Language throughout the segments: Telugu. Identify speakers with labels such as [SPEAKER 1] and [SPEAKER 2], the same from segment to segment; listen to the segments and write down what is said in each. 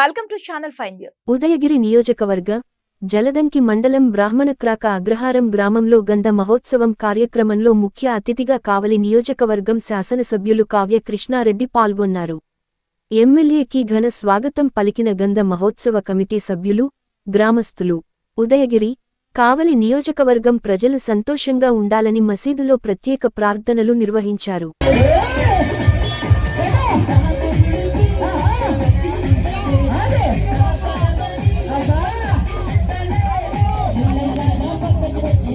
[SPEAKER 1] Welcome to channel five news
[SPEAKER 2] Udayagiri నియోజకవర్గ జలదంకి మండలం బ్రాహ్మణక్రాక అగ్రహారం గ్రామంలో గంధ మహోత్సవం కార్యక్రమంలో ముఖ్య అతిథిగా కావలి నియోజకవర్గం శాసనసభ్యులు కావ్య కృష్ణారెడ్డి పాల్గొన్నారు. ఎమ్మెల్యేకి ఘన స్వాగతం పలికిన గంధ మహోత్సవ కమిటీ సభ్యులు గ్రామస్తులు. ఉదయగిరి కావలి నియోజకవర్గం ప్రజలు సంతోషంగా ఉండాలని మసీదులో ప్రత్యేక ప్రార్థనలు నిర్వహించారు.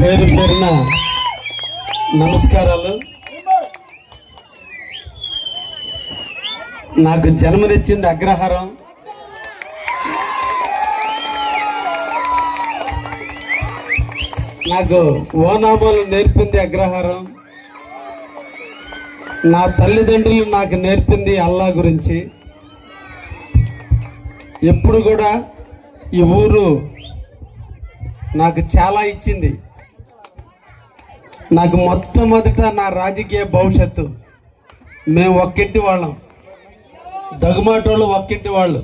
[SPEAKER 3] పేరు పేరున నమస్కారాలు నాకు జన్మనిచ్చింది అగ్రహారం. నాకు ఓనామాలు నేర్పింది అగ్రహారం. నా తల్లిదండ్రులు నాకు నేర్పింది అల్లా గురించి. ఎప్పుడు కూడా ఈ ఊరు నాకు చాలా ఇచ్చింది. నాకు మొట్టమొదట నా రాజకీయ భవిష్యత్తు. మేము ఒక్కింటి వాళ్ళం. దగుమాటోళ్ళు ఒక్కింటి వాళ్ళు.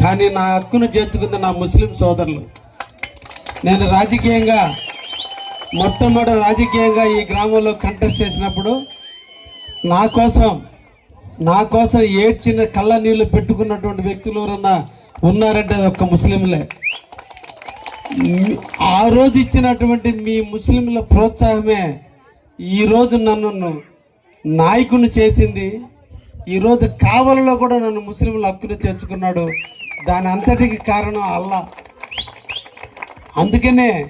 [SPEAKER 3] కానీ నా హక్కును చేర్చుకుంది నా ముస్లిం సోదరులు. నేను రాజకీయంగా మొట్టమొదటి రాజకీయంగా ఈ గ్రామంలో కంటెస్ట్ చేసినప్పుడు నా కోసం నా కోసం ఏడ్చిన కళ్ళ నీళ్ళు పెట్టుకున్నటువంటి వ్యక్తులు ఎవరన్నా ఉన్నారంటే ఒక్క ముస్లింలే. ఆ రోజు ఇచ్చినటువంటి మీ ముస్లింల ప్రోత్సాహమే ఈరోజు నన్ను నాయకుని చేసింది. ఈరోజు కావలలో కూడా నన్ను ముస్లింలు హక్కును చేర్చుకున్నాడు. దాని అంతటికి కారణం అల్లా. అందుకనే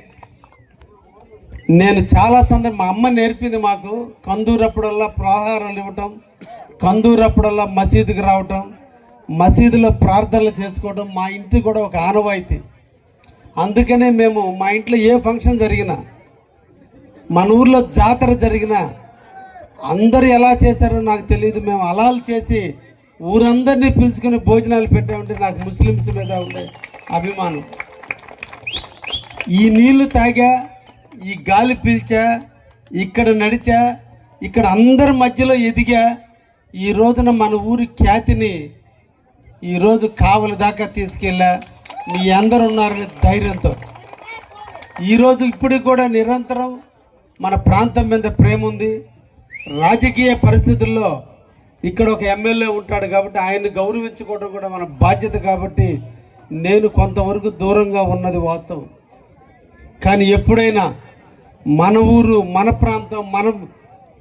[SPEAKER 3] నేను చాలా సందర్భం మా అమ్మ నేర్పింది మాకు. కందూరప్పుడల్లా ప్రహారాలు ఇవ్వటం కందూరప్పుడల్లా మసీదుకి రావటం మసీదులో ప్రార్థనలు చేసుకోవడం మా ఇంటి కూడా ఒక ఆనవాయితీ. అందుకనే మేము మా ఇంట్లో ఏ ఫంక్షన్ జరిగినా మన ఊర్లో జాతర జరిగినా అందరు ఎలా చేశారో నాకు తెలియదు మేము అలాలు చేసి ఊరందరినీ పిలుచుకొని భోజనాలు పెట్టామంటే నాకు ముస్లిమ్స్ మీద ఉండే అభిమానం. ఈ నీళ్ళు తాగా ఈ గాలి పీల్చా ఇక్కడ నడిచా ఇక్కడ అందరి మధ్యలో ఎదిగా ఈ రోజున మన ఊరి ఖ్యాతిని ఈరోజు కావలి దాకా తీసుకెళ్ళా. మీ అందరు ఉన్నారనే ధైర్యంతో. ఈరోజు ఇప్పటికి కూడా నిరంతరం మన ప్రాంతం మీద ప్రేమ ఉంది. రాజకీయ పరిస్థితుల్లో ఇక్కడ ఒక ఎమ్మెల్యే ఉంటాడు కాబట్టి ఆయన్ని గౌరవించుకోవడం కూడా మన బాధ్యత కాబట్టి నేను కొంతవరకు దూరంగా ఉన్నది వాస్తవం. కానీ ఎప్పుడైనా మన ఊరు మన ప్రాంతం మనం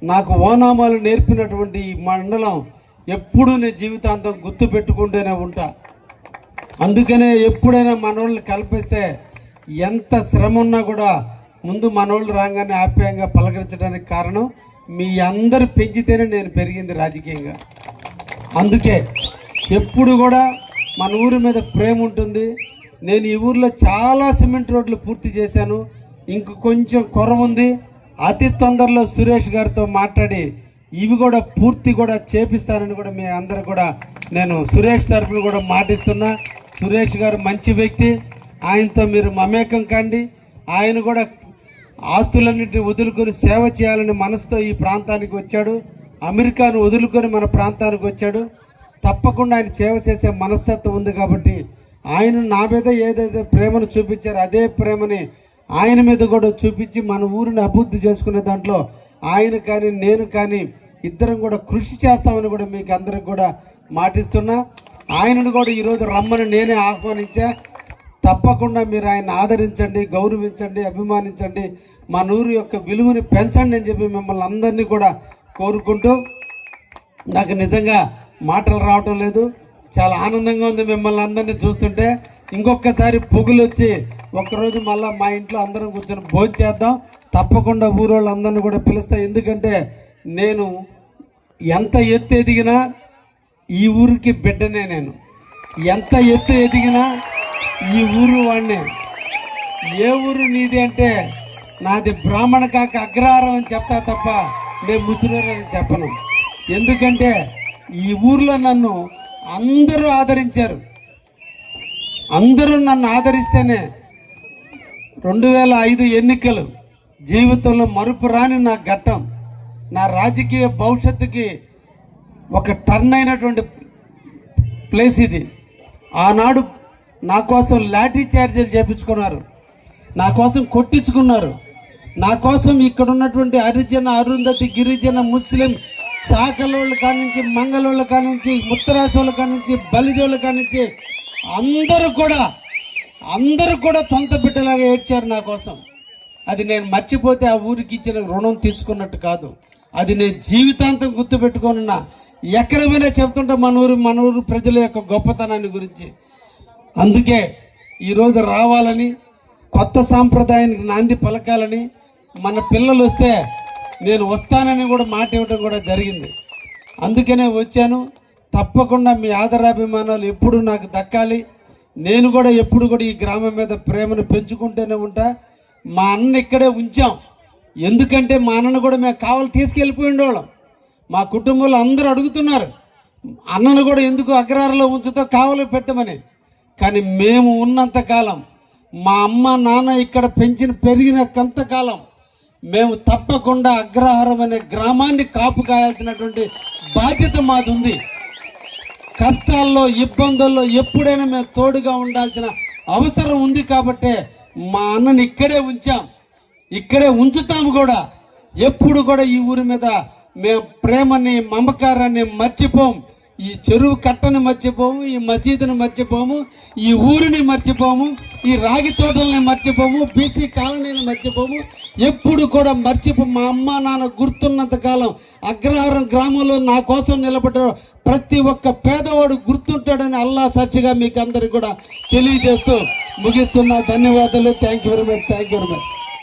[SPEAKER 3] నాకు ఓనామాలు నేర్పినటువంటి ఈ మండలం ఎప్పుడూ నేను జీవితాంతం గుర్తు పెట్టుకుంటూనే ఉంటా. అందుకనే ఎప్పుడైనా మనోళ్ళని కల్పిస్తే ఎంత శ్రమ ఉన్నా కూడా ముందు మనోళ్ళు రాగానే ఆప్యాయంగా పలకరించడానికి కారణం మీ అందరు పెంచితేనే నేను పెరిగింది రాజకీయంగా. అందుకే ఎప్పుడు కూడా మన ఊరి మీద ప్రేమ ఉంటుంది. నేను ఈ ఊర్లో చాలా సిమెంట్ రోడ్లు పూర్తి చేశాను. ఇంక కొంచెం కొర ఉంది. అతి తొందరలో సురేష్ గారితో మాట్లాడి ఇవి కూడా పూర్తి కూడా చేపిస్తానని కూడా మీ అందరు కూడా నేను సురేష్ తరఫున కూడా మాటిస్తున్నా. సురేష్ గారు మంచి వ్యక్తి. ఆయనతో మీరు మమేకం కండి. ఆయన కూడా ఆస్తులన్నింటినీ వదులుకొని సేవ చేయాలని మనసుతో ఈ ప్రాంతానికి వచ్చాడు. అమెరికాను వదులుకొని మన ప్రాంతానికి వచ్చాడు. తప్పకుండా ఆయన సేవ చేసే మనస్తత్వం ఉంది కాబట్టి ఆయన నా మీద ఏదైతే ప్రేమను చూపించారో అదే ప్రేమని ఆయన మీద కూడా చూపించి మన ఊరిని అభివృద్ధి చేసుకునే దాంట్లో ఆయన కానీ నేను కానీ ఇద్దరం కూడా కృషి చేస్తామని కూడా మీకు అందరికి కూడా మాటిస్తున్నా. ఆయనను కూడా ఈరోజు రమ్మని నేనే ఆహ్వానించా. తప్పకుండా మీరు ఆయన ఆదరించండి గౌరవించండి అభిమానించండి. మా నూరు యొక్క విలువని పెంచండి అని చెప్పి మిమ్మల్ని అందరినీ కూడా కోరుకుంటూ నాకు నిజంగా మాటలు రావటం లేదు. చాలా ఆనందంగా ఉంది మిమ్మల్ని అందరినీ చూస్తుంటే. ఇంకొకసారి పొగులు వచ్చి ఒక్కరోజు మళ్ళీ మా ఇంట్లో అందరం కూర్చొని భోజనం చేద్దాం. తప్పకుండా ఊరోళ్ళందరినీ కూడా పిలుస్తా. ఎందుకంటే నేను ఎంత ఎత్తు ఎదిగినా ఈ ఊరికి బిడ్డనే నేను. ఎంత ఎత్తు ఎదిగినా ఈ ఊరు వాడిని ఏ ఊరు నీది అంటే నాది బ్రాహ్మణ కాక అగ్రహారం అని చెప్తా తప్ప నేను ముసలివారు అని చెప్పను. ఎందుకంటే ఈ ఊర్లో నన్ను అందరూ ఆదరించారు. అందరూ నన్ను ఆదరిస్తేనే రెండు వేల ఐదు ఎన్నికలు జీవితంలో మరుపురాని నా ఘట్టం నా రాజకీయ భవిష్యత్తుకి ఒక టర్న్ అయినటువంటి ప్లేస్ ఇది. ఆనాడు నా కోసం లాఠీ చార్జీలు చేపించుకున్నారు. నా కోసం కొట్టించుకున్నారు. నా కోసం ఇక్కడ ఉన్నటువంటి హరిజన అరుంధతి గిరిజన ముస్లిం శాఖలోళ్ళ కానించి మంగళోళ్ళ కానించి ముత్తరాశోళ్ళ కానించి బలిజోళ్ళ కానించి అందరూ కూడా అందరూ కూడా సొంత బిడ్డలాగా ఏడ్చారు నా కోసం. అది నేను మర్చిపోతే ఆ ఊరికి ఇచ్చిన రుణం తీసుకున్నట్టు కాదు. అది నేను జీవితాంతం గుర్తుపెట్టుకోనున్నా ఎక్కడ పోయినా చెప్తుంటా మన ఊరు మన ఊరు ప్రజల యొక్క గొప్పతనాన్ని గురించి. అందుకే ఈరోజు రావాలని కొత్త సాంప్రదాయానికి నాంది పలకాలని మన పిల్లలు వస్తే నేను వస్తానని కూడా మాట ఇవ్వడం కూడా జరిగింది. అందుకనే వచ్చాను. తప్పకుండా మీ ఆదరాభిమానాలు ఎప్పుడు నాకు దక్కాలి. నేను కూడా ఎప్పుడు కూడా ఈ గ్రామం మీద ప్రేమను పెంచుకుంటూనే ఉంటా. మా అన్న ఇక్కడే ఉంచాం. ఎందుకంటే మా అన్నను కూడా మేము కావాలి తీసుకెళ్ళిపోయి ఉండేవాళ్ళం. మా కుటుంబంలో అందరూ అడుగుతున్నారు అన్నను కూడా ఎందుకు అగ్రహారంలో ఉంచుతో కావలి పెట్టమని. కానీ మేము ఉన్నంత కాలం మా అమ్మ నాన్న ఇక్కడ పెంచిన పెరిగిన కొంతకాలం మేము తప్పకుండా అగ్రహారం అనే గ్రామాన్ని కాపు కాయాల్సినటువంటి బాధ్యత మాది ఉంది కష్టాల్లో ఇబ్బందుల్లో ఎప్పుడైనా మేము తోడుగా ఉండాల్సిన అవసరం ఉంది కాబట్టే మా అన్నని ఇక్కడే ఉంచాం. ఇక్కడే ఉంచుతాము కూడా. ఎప్పుడు కూడా ఈ ఊరి మీద మేము ప్రేమని మమకారాన్ని మర్చిపోం. ఈ చెరువు కట్టను మర్చిపోము ఈ మసీదుని మర్చిపోము ఈ ఊరిని మర్చిపోము ఈ రాగి తోటల్ని మర్చిపోము బీసీ కాలనీని మర్చిపోము. ఎప్పుడు కూడా మర్చిపో మా అమ్మ నాన్న గుర్తున్నంత కాలం అగ్రహారం గ్రామంలో నా కోసం నిలబడ్డారు ప్రతి ఒక్క పేదవాడు గుర్తుంటాడని అల్లా సాక్షిగా మీకు అందరికి కూడా తెలియజేస్తూ ముగిస్తున్నా. ధన్యవాదాలు. Thank you very much thank you very much